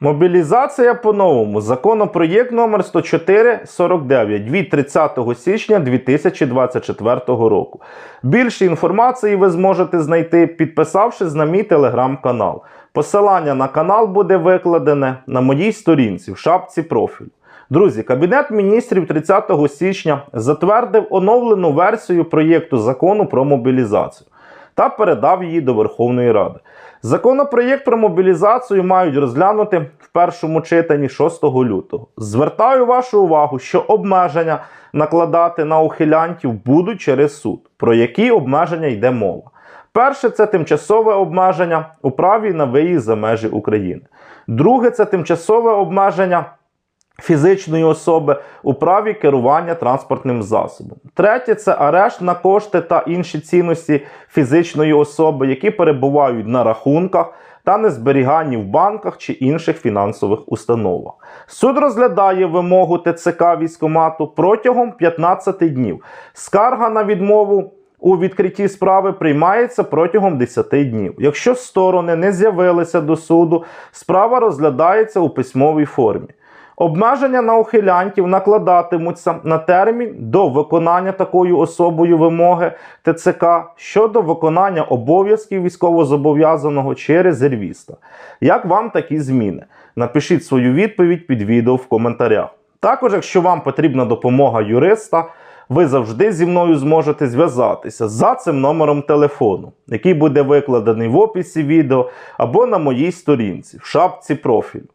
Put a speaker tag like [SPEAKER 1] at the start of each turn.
[SPEAKER 1] Мобілізація по-новому. Законопроєкт номер 10449 від 30 січня 2024 року. Більше інформації ви зможете знайти, підписавшись на мій телеграм-канал. Посилання на канал буде викладене на моїй сторінці в шапці профілю. Друзі, Кабінет міністрів 30 січня затвердив оновлену версію проєкту закону про мобілізацію та передав її до Верховної Ради. Законопроєкт про мобілізацію мають розглянути в першому читанні 6 лютого. Звертаю вашу увагу, що обмеження накладати на ухилянтів будуть через суд. Про які обмеження йде мова? Перше це тимчасове обмеження у праві на виїзд за межі України. Друге це тимчасове обмеження фізичної особи у праві керування транспортним засобом. Третє це арешт на кошти та інші цінності фізичної особи, які перебувають на рахунках та не зберігані в банках чи інших фінансових установах. Суд розглядає вимогу ТЦК військомату протягом 15 днів. Скарга на відмову у відкритті справи приймається протягом 10 днів. Якщо сторони не з'явилися до суду, справа розглядається у письмовій формі. Обмеження на ухилянтів накладатимуться на термін до виконання такою особою вимоги ТЦК щодо виконання обов'язків військовозобов'язаного чи резервіста. Як вам такі зміни? Напишіть свою відповідь під відео в коментарях. Також, якщо вам потрібна допомога юриста, ви завжди зі мною зможете зв'язатися за цим номером телефону, який буде викладений в описі відео або на моїй сторінці в шапці профілю.